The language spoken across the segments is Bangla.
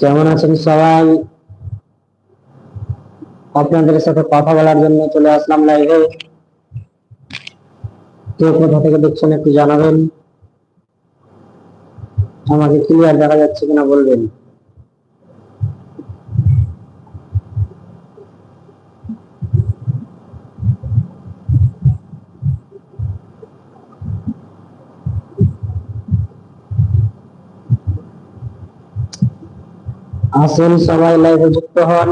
কেমন আছেন সবাই? আপনাদের সাথে কথা বলার জন্য চলে আসলাম লাইভে কে কোথা থেকে দেখছেন একটু জানাবেন। আমাকে ক্লিয়ার দেখা যাচ্ছে কিনা বলবেন। আসেন সবাই লাইভে যুক্ত হন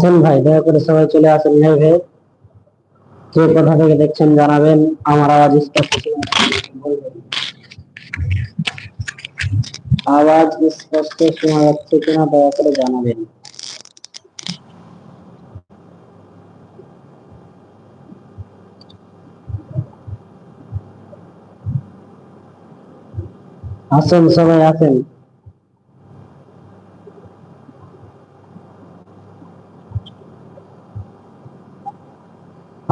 আসেন ভাই, দয়া করে সবাই চলে আসেন। লাইভে কে কোথা থেকে দেখছেন জানাবেন। আমার আওয়াজ স্পষ্ট। আওয়াজ স্পষ্ট শোনা যাচ্ছে কিনা দয়া করে জানাবেন। আসেন, সবাই আসেন।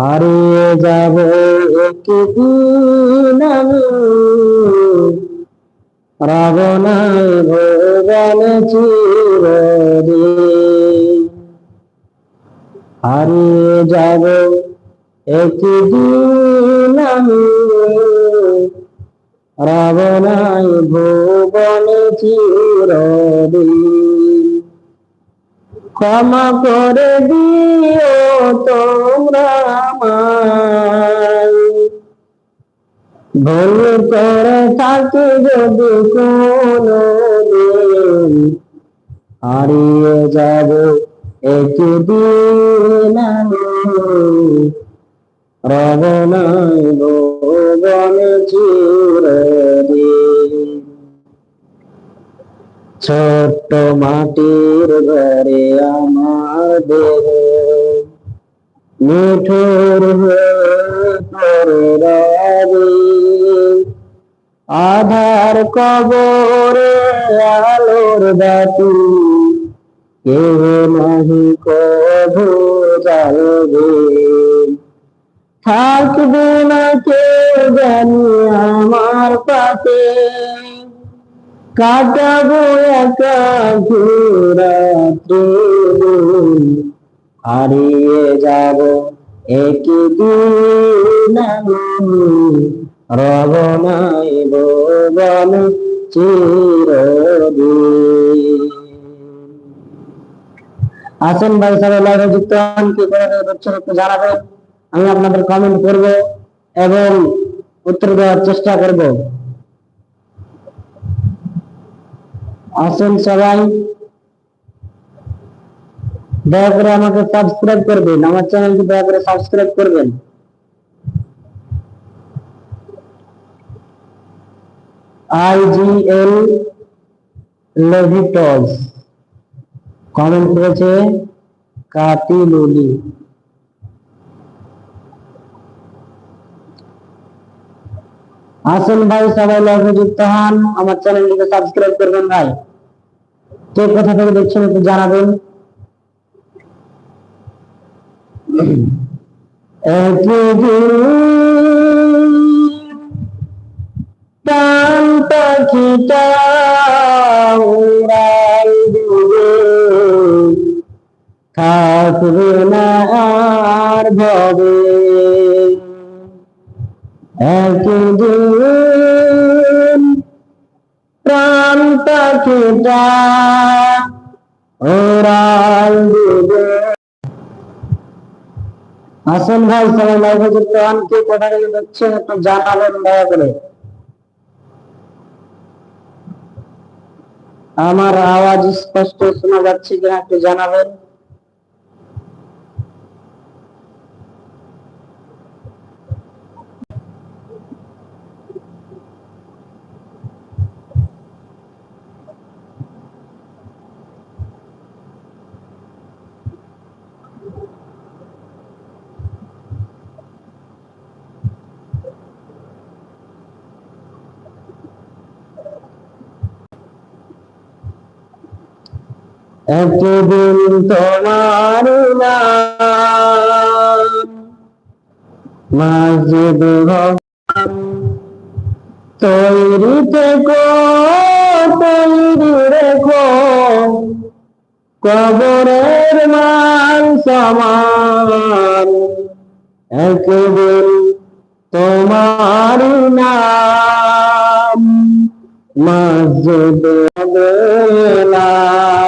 হারিয়ে যাব একদিন আমি। রাবণায় ভোগান চিরদিন। হারিয়ে যাব একদিন আমি। রাবণায় ভুবন চিরদিন। ক্ষমা করে দিও তোমরা ভুল করে থাকি যদি কোনো হারিয়ে যাব একদিন আমি। রবনাই ভুবন চিরদিন ছোট্ট মাটির ঘরে আমার দেহ। মিঠুর আধার কবরে আলোর বাতি। কেউ নাহি কভু যাবে থাকবে না কেউ জানি আমার পাশে। কাটাবো একা রাত্রি হারিয়ে যাব একদিন রব নাই ভুবন চিরদিন। আসেন ভাই সবাই লাইভে যুক্ত হন, কি করে দেখছেন একটু জানাবেন। আমি আপনাদের কমেন্ট করব এবং উত্তর দেওয়ার চেষ্টা করব। আসেন সবাই। দয়া করে আমাকে সাবস্ক্রাইব করবেন আমার চ্যানেলটি দয়া করে সাবস্ক্রাইব করবেন। আইজিএল লেভিটস কমেন্ট করেছে কাতিলুলি আসেন ভাই, সবাই লাইভে যুক্ত হন, আমার চ্যানেলটিকে সাবস্ক্রাইব করবেন ভাই। কে কোথা থেকে দেখছেন একটু জানাবেন। প্রাণ না আর ভবে। উড়াল দিবে ভাই, সবাই লাইভে যুক্ত কে কথা থেকে দেখছেন একটু জানাবেন দয়া করে। আমার আওয়াজ স্পষ্ট শোনা যাচ্ছে কিনা একটু জানাবেন। একদিন তোমার মসজিদ তৈরি থেকো, তৈরি রেখো, কবরের মান সমান। একদিন তোমার নাম মসজিদ গেলাম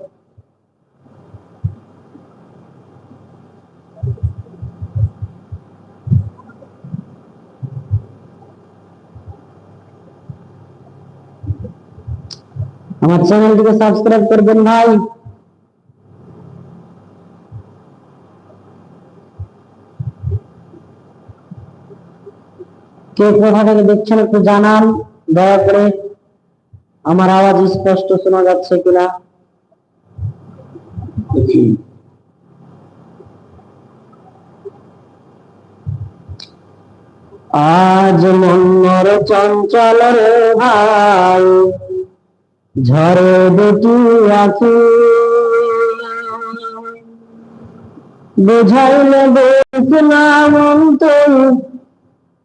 আমার চ্যানেলটিকে সাবস্ক্রাইব করবেন ভাই। কে কোথা থেকে দেখছেন একটু জানান, দয়া করে। আমার আওয়াজ স্পষ্ট শোনা যাচ্ছে কিনা? আজ মন্নর চঞ্চল রে ভাই। ঝরে দুটি আঁখি বুঝাইলে দেখলাম অন্তর,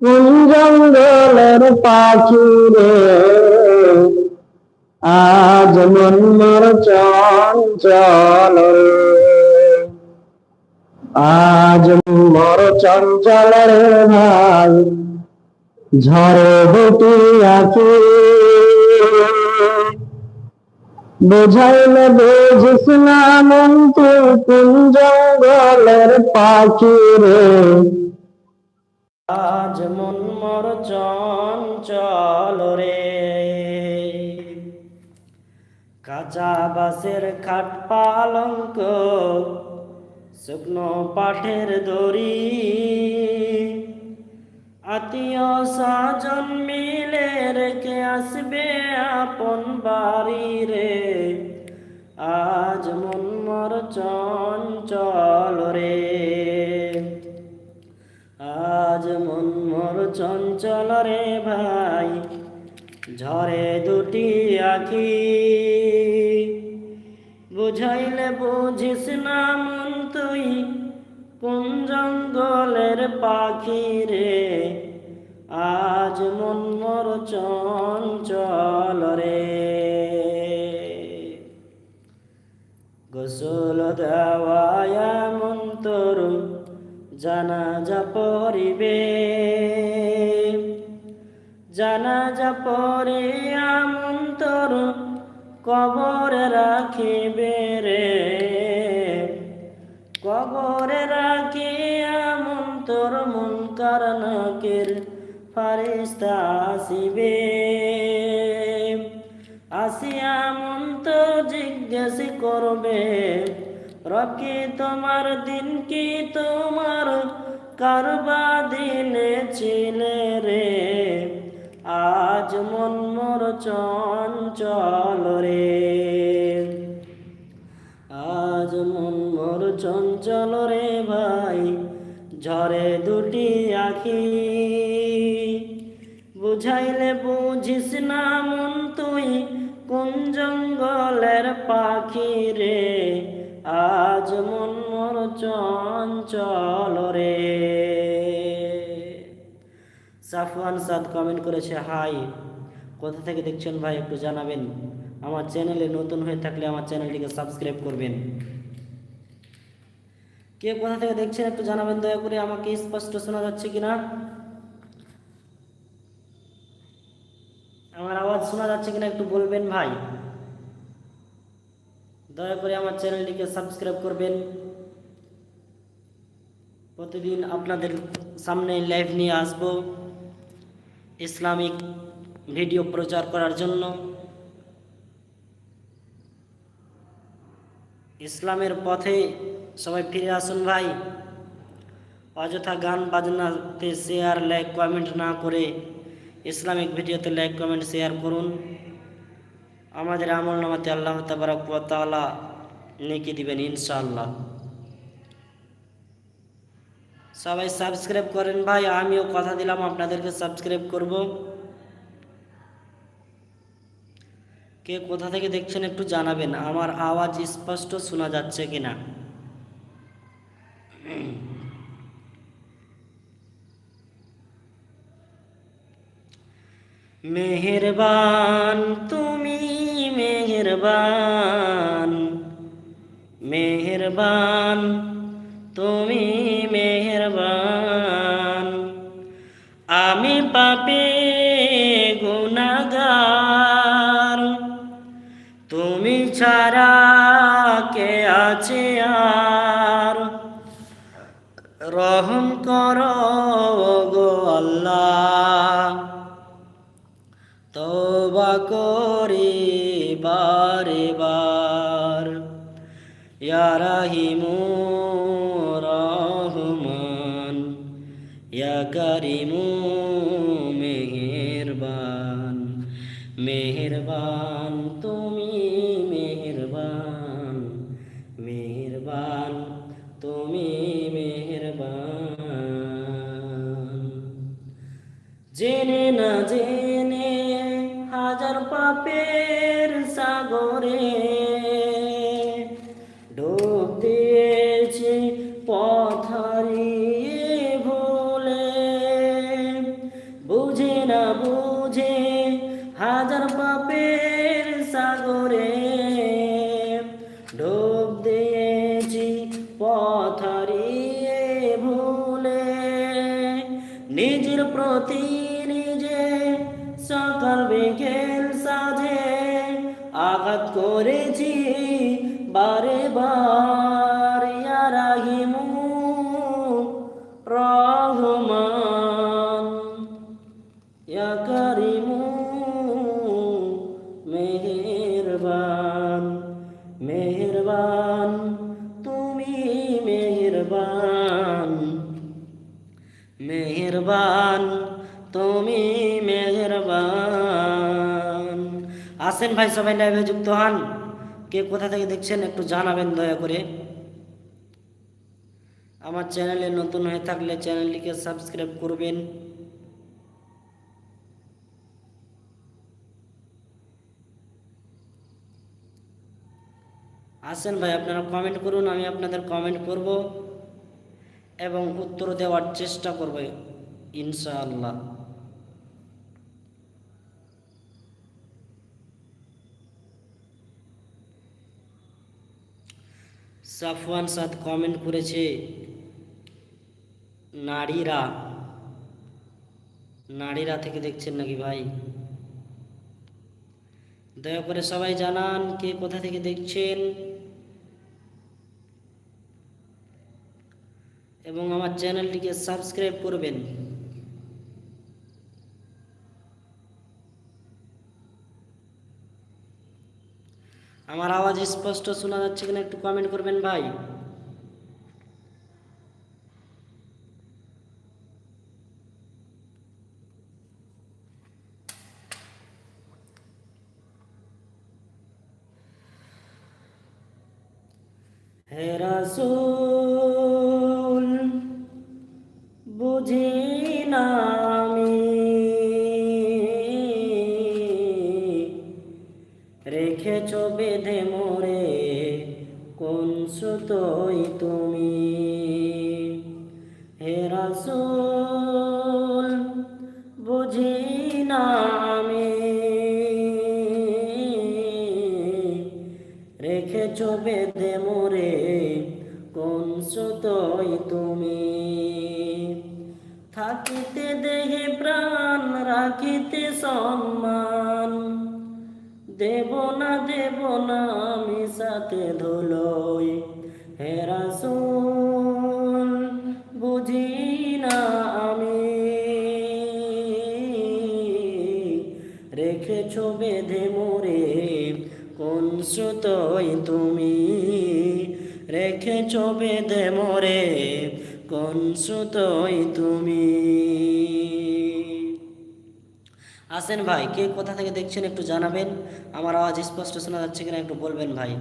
কোন জঙ্গলের পাখি রে। আজ মন্মর চঞ্চল আজ মর চঞ্চল রে ভাই। ঝরে দুটি আঁখি বুঝাইলে বুঝিস না মন তুই কোন জঙ্গলের পাখি রে। আজ মন মর চঞ্চল রে। কাঁচা বাসের খাট পালঙ্ক, শুকনো পাঠের দড়ি আত্মীয় স্বজন মিলে রেখে আসবে আপন বাড়ি রে। আজ মন মর চঞ্চল রে। আজ মন মোর চঞ্চল রে ভাই, ঝরে দুটি আখি। বুঝাইলে বুঝিস না মন তুই, কোন জঙ্গলের পাখি রে। আজ মন মোর চঞ্চল রে। গোসল দেওয়ায়া মন্তর জানাজা পড়িবে। জানাজা পরে আমন্তর কবরে রাখিবে রে। কবরে রাখি আমন্তর মুনকার নাকের ফারিস্তা আসিবে। আসিয়া মন্ত জিজ্ঞেস করবে রকি তোমার দিন কি? তোমার কারবা দিনে ছিলে রে। আজ মন মোর চঞ্চল রে। আজ মন মোর চঞ্চল রে ভাই, ঝরে দুটি আখি বুঝাইলে বুঝিস না মন তুই, কোন জঙ্গলের পাখি রে? আজ মন মোর চঞ্চল রে। সাফওয়ান সাদ কমেন্ট করেছে, হাই, কোথা থেকে দেখছেন ভাই একটু জানাবেন? আমার চ্যানেলে নতুন হয়ে থাকলে আমার চ্যানেলটিকে সাবস্ক্রাইব করবেন। কে কোথা থেকে দেখছেন একটু জানাবেন দয়া করে, আমাকে স্পষ্ট শোনা যাচ্ছে কিনা? আওয়াজ শোনা যাচ্ছে কিনা একটু বলবেন ভাই? দয়া করে আমার চ্যানেলটিকে সাবস্ক্রাইব করবেন। প্রতিদিন আপনাদের সামনে লাইভ নিয়ে আসব ইসলামিক ভিডিও প্রচার করার জন্য। ইসলামের পথে সবাই ফিরে আসুন ভাই। অযথা গান বাজনাতে শেয়ার লাইক কমেন্ট না করে ইসলামিক ভিডিওতে লাইক, কমেন্ট, শেয়ার করুন। আমাদের আমল নামাতে আল্লাহ তাবারকালা নেকি দিবেন ইনশাআল্লাহ। সবাই সাবস্ক্রাইব করেন ভাই, আমিও কথা দিলাম, আপনাদেরকে সাবস্ক্রাইব করব। কে কোথা থেকে দেখছেন একটু জানাবেন, আমার আওয়াজ স্পষ্ট শোনা যাচ্ছে কিনা? মেহেরবান, তুমি মেহেরবান। মেহেরবান, তুমি মেহেরবান। আমি পাপে গুনাগার। তুমি ছাড়া কে আছে আর? রহম করো গো আল্লাহ। করি বারে বার। ইয়া ভাই সবাই লাইভে যুক্ত হন। কে কোথা থেকে দেখছেন একটু জানাবেন দয়া করে। আমার চ্যানেলে নতুন হয়ে থাকলে চ্যানেলটিকে সাবস্ক্রাইব করবেন। আসেন ভাই, আপনারা কমেন্ট করুন, আমি আপনাদের কমেন্ট করব এবং উত্তর দেওয়ার চেষ্টা করব, ইনশাআল্লাহ। সাফওয়ান সাদ কমেন্ট করেছে, নারীরা নারীরা থেকে দেখছেন নাকি ভাই? দয়া করে সবাই জানান কে কোথা থেকে দেখছেন। এবং আমার চ্যানেলটিকে সাবস্ক্রাইব করবেন। আমার আওয়াজ স্পষ্ট শোনা যাচ্ছে কিনা একটু কমেন্ট করবেন ভাই। হে বেঁধে মোরে, কোন সুতোই তুমি? থাকিতে দেহে প্রাণ, রাখিতে সম্মান। দেব না দেব না আমি সাথে ধুলোই হে রাসূল বুঝি না আমি। রেখেছো বেঁধে মোরে, কোন সুতোই তুমি? রেখেছো বেঁধে মোরে, কোন সুতোই তুমি? আসেন ভাই, কে কোথা থেকে দেখছেন একটু জানাবেন। আমার আওয়াজ স্পষ্ট শোনা যাচ্ছে কিনা একটু বলবেন ভাই।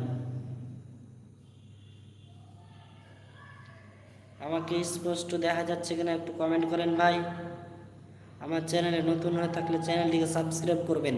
আমাকে স্পষ্ট দেখা যাচ্ছে কিনা একটু কমেন্ট করেন ভাই। আমার চ্যানেলে নতুন হয়ে থাকলে চ্যানেলটিকে সাবস্ক্রাইব করবেন।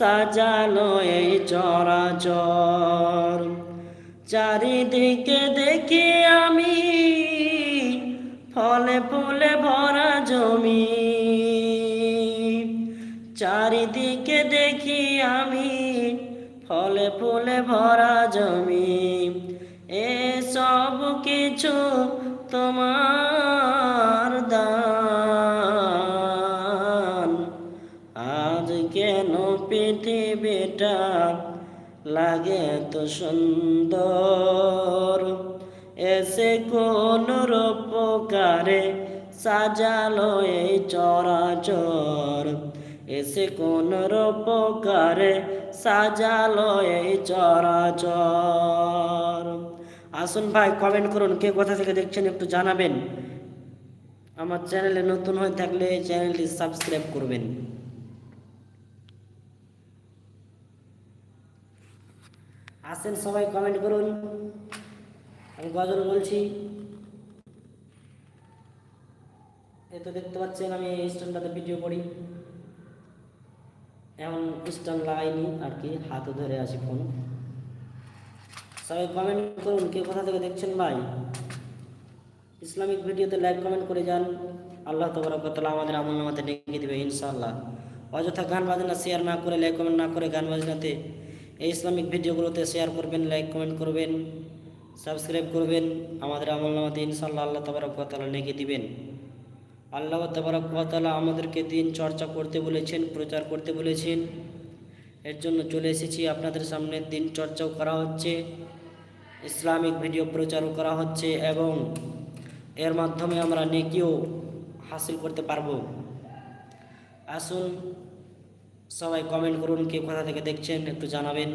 সাজালো এই চরাচর। চারিদিকে দেখি আমি ফলে ফুলে ভরা জমি। চারিদিকে দেখি আমি ফলে ফুলে ভরা জমি। এ সব কিছু তোমার দান লাগে তো সুন্দর। এসে কোন রূপকারে সাজালো এই চরাচর। এসে কোন রূপকারে সাজালো এই চরাচর। আসুন ভাই কমেন্ট করুন কে কোথা থেকে দেখছেন একটু জানাবেন। আমার চ্যানেলে নতুন হয়ে থাকলে চ্যানেলটি সাবস্ক্রাইব করবেন। আসেন সবাই কমেন্ট করুন। আমি গজল বলছি? এই তো দেখতে পাচ্ছেন, আমি এই ভিডিও করি এমন স্ট্যান্ড লাগাইনি, আর কি, হাতে ধরে আছি ফোন সবাই কমেন্ট করুন, কে কোথা থেকে দেখছেন ভাই? ইসলামিক ভিডিওতে লাইক কমেন্ট করে যান। আল্লাহ তবরাকতলা আমাদের আমল নামাতে ডেকে দেবে, ইনশাআল্লাহ। অযথা গান বাজনা শেয়ার না করে লাইক কমেন্ট না করে গান বাজনাতে এই ইসলামিক ভিডিওগুলোতে শেয়ার করবেন লাইক কমেন্ট করবেন সাবস্ক্রাইব করবেন, আমাদের আমল নামাতে ইনশাআল্লাহ আল্লাহ তবরাকতলা ডেকে দিবেন। আল্লাহ তবরাকতলা আমাদেরকে দিন চর্চা করতে বলেছেন, প্রচার করতে বলেছেন। এর জন্য চলে এসেছি, আপনাদের সামনে দিন চর্চাও করা হচ্ছে, ইসলামিক ভিডিও প্রচারও করা হচ্ছে এবং এর মাধ্যমে আমরা নেকিও হাসিল করতে পারব। আসুন সবাই কমেন্ট করুন কে কোথা থেকে দেখছেন, একটু জানাবেন।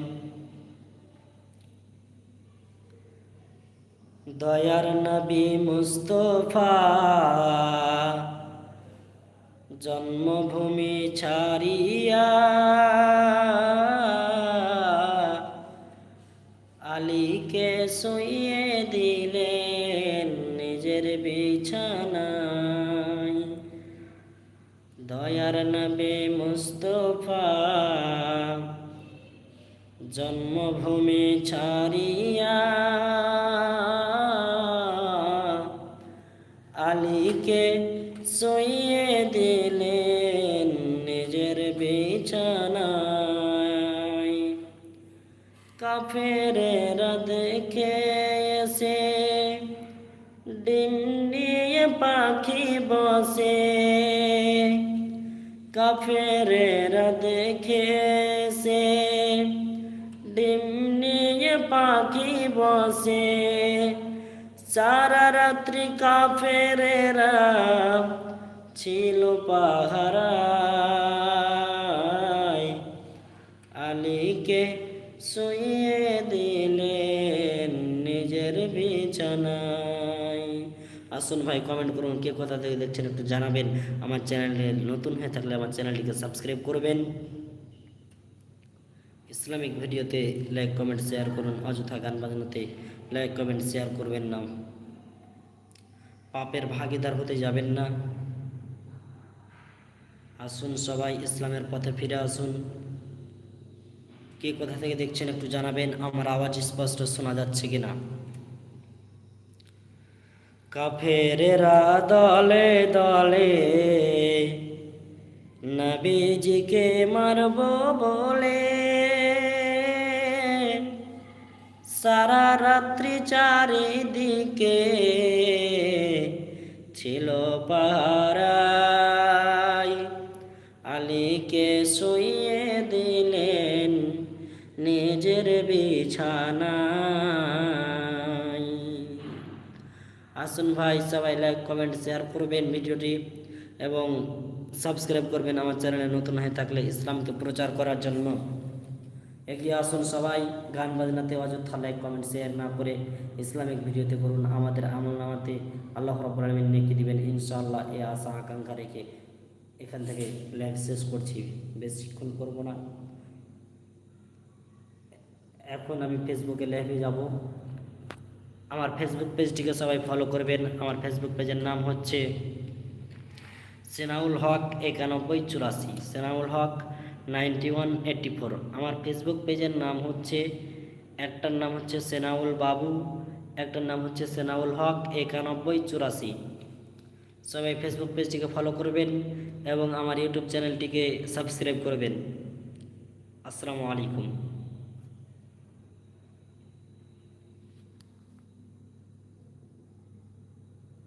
দয়ার নবী মুস্তফা, জন্মভূমি ছাড়িয়া, আলীকে শুইয়ে দিলেন নিজের বিছানায়। দয়ার নবী মুস্তফা জন্মভূমি ছাড়িয়া আলীকে শুইয়ে দিলেন নিজের বিছানায়। কাফেরেরা দেখে এসে ডিম নিয়ে পাখি বসে। কাফেরেরা দেখে বসে। সারা রাত্রি কাফেরেরা ছিল পাহারায়। আলীকে শুয়ে দিলেন নিজের বিছানায়। আসুন ভাই কমেন্ট করুন কে কোথা থেকে দেখছেন একটু জানাবেন। আমার চ্যানেলে নতুন হয়ে থাকলে আমার চ্যানেলটিকে সাবস্ক্রাইব করবেন। ইসলামিক ভিডিওতে লাইক, কমেন্ট, শেয়ার করুন। অযথা গান বাজনাতে লাইক, কমেন্ট, শেয়ার করবেন না। পাপের ভাগিদার হতে যাবেন না। আসুন সবাই ইসলামের পথে ফিরে আসুন। কে কোথা থেকে দেখছেন একটু জানাবেন, আমার আওয়াজ স্পষ্ট শোনা যাচ্ছে কিনা? কাফেরেরা দলে দলে নবীজিকে মারব বলে সারা রাত্রি চারিদিকে ছিল পাহারাই আলীকে শুয়ে দিলেন নিজের বিছানায়। আসুন ভাই, সবাই লাইক কমেন্ট শেয়ার করবেন ভিডিওটি এবং সাবস্ক্রাইব করবেন আমার চ্যানেলে নতুন হয়ে থাকলে ইসলামকে প্রচার করার জন্য। এগিয়ে আসুন সবাই, গান বাজনাতে অযথা লাইক কমেন্ট শেয়ার না করে ইসলামিক ভিডিওতে করুন আমাদের আমল নামাতে। আল্লাহ রব্বুল আলমিন নেকি দিবেন, ইনশাআল্লাহ এ আশা আকাঙ্ক্ষা রেখে এখান থেকে লাইক শেষ করছি। বেশিক্ষণ করব না। এখন আমি ফেসবুকে লাইভে যাব। আমার ফেসবুক পেজটিকে সবাই ফলো করবেন। আমার ফেসবুক পেজের নাম হচ্ছে সেনাউল হক একানব্বই চুরাশি। Senaul Haq ninety one eighty four. আমার ফেসবুক পেজের নাম হচ্ছে, একটার নাম হচ্ছে সেনাউল বাবু, একটার নাম হচ্ছে সেনাউল হক, একানব্বই চুরাশি। সবাই ফেসবুক পেজটিকে ফলো করবেন এবং আমার ইউটিউব চ্যানেলটিকে সাবস্ক্রাইব করবেন। আসসালামু আলাইকুম।